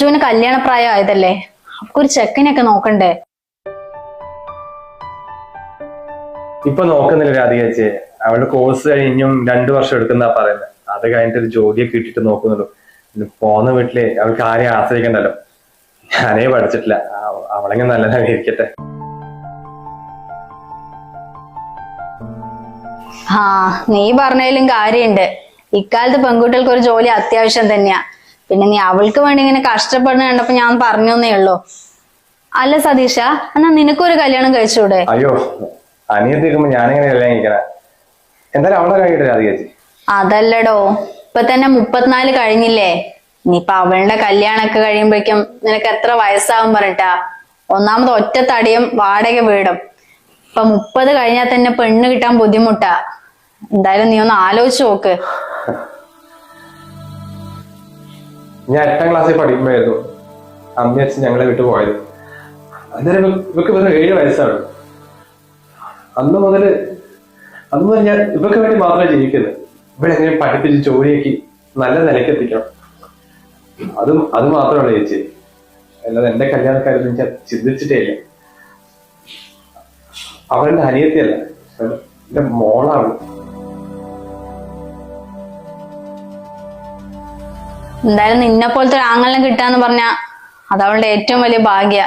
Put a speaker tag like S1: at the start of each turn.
S1: അഞ്ജുവിന് കല്യാണപ്രായം ആയതല്ലേ അപ്പൊ ഒരു ചെക്കനെയൊക്കെ നോക്കണ്ടേ?
S2: ഇപ്പൊ നോക്കുന്നില്ല രാധിക ചേച്ചി. അവളുടെ കോഴ്സ് കഴിഞ്ഞും രണ്ടു വർഷം എടുക്കുന്ന പറയുന്നത് അത് കഴിഞ്ഞിട്ട് ഒരു ജോലിയൊക്കെ കിട്ടിയിട്ട് നോക്കുന്നുള്ളൂ. പിന്നെ വീട്ടിലെ അവൾക്ക് ആരെയും ആശ്രയിക്കണ്ടല്ലോ. ഞാനേ പഠിച്ചിട്ടില്ല. അവ- അവളെങ്ങനെ നല്ലതായി ഇരിക്കട്ടെ
S1: ആ നീ പറഞ്ഞതിലും കാര്യമുണ്ട് ഇക്കാലത്ത് പെൺകുട്ടികൾക്ക് ഒരു ജോലി അത്യാവശ്യം തന്നെയാ. പിന്നെ നീ അവൾക്ക് വേണ്ടി ഇങ്ങനെ കഷ്ടപ്പെടുന്ന കണ്ടപ്പോ ഞാൻ പറഞ്ഞേ ഉള്ളൂ. അല്ല സതീഷ എന്നാ നിനക്കൊരു കല്യാണം കഴിച്ചൂടെ?
S2: അയ്യോ അനിയത്തി നിൽക്കുമ്പോ ഞാനെങ്ങനെ കല്യാണം കഴിക്കണേ. എന്തായാലും അവളെ ചേച്ചി
S1: അതല്ലടോ ഇപ്പൊ തന്നെ മുപ്പത്തിനാല് കഴിഞ്ഞില്ലേ? ഇനിയിപ്പൊ അവളുടെ കല്യാണൊക്കെ കഴിയുമ്പോഴേക്കും നിനക്ക് എത്ര വയസ്സാവും പറഞ്ഞിട്ടാ? ഒന്നാമത് ഒറ്റ തടിയും വാടക വീടും. ഇപ്പൊ മുപ്പത് കഴിഞ്ഞാൽ തന്നെ പെണ്ണ് കിട്ടാൻ ബുദ്ധിമുട്ടാ. എന്തായാലും നീ ഒന്ന് ആലോചിച്ച് നോക്ക്.
S2: ഞാൻ എട്ടാം ക്ലാസ്സിൽ പഠിക്കുമ്പോഴായിരുന്നു അമ്മ അച്ഛൻ ഞങ്ങളെ വിട്ടു പോയത്. അന്നേരം ഇവ- ഇവക്ക് വെറും ഏഴ് വയസ്സാണ്. അന്ന് മുതൽ അന്ന് മുതൽ ഞാൻ ഇവക്ക് വേണ്ടി മാത്രമേ ജീവിക്കുന്നത് ഇവിടെ എങ്ങനെ പഠിപ്പിച്ച് ജോലിയാക്കി നല്ല നിലയ്ക്ക് എത്തിക്കണം. അതും അത് മാത്രമാണ് ചേച്ചി. അല്ലാതെ എന്റെ കല്യാണക്കാരൊന്നും ഞാൻ ചിന്തിച്ചിട്ടേ ഇല്ല അവളുടെ അനിയത്തിയല്ല. എന്റെ മോളാണ്.
S1: എന്തായാലും നിന്നെ പോലത്തെ ഒരു ആങ്ങളെ കിട്ടാന്ന് പറഞ്ഞ അതവളുടെ ഏറ്റവും വലിയ ഭാഗ്യ.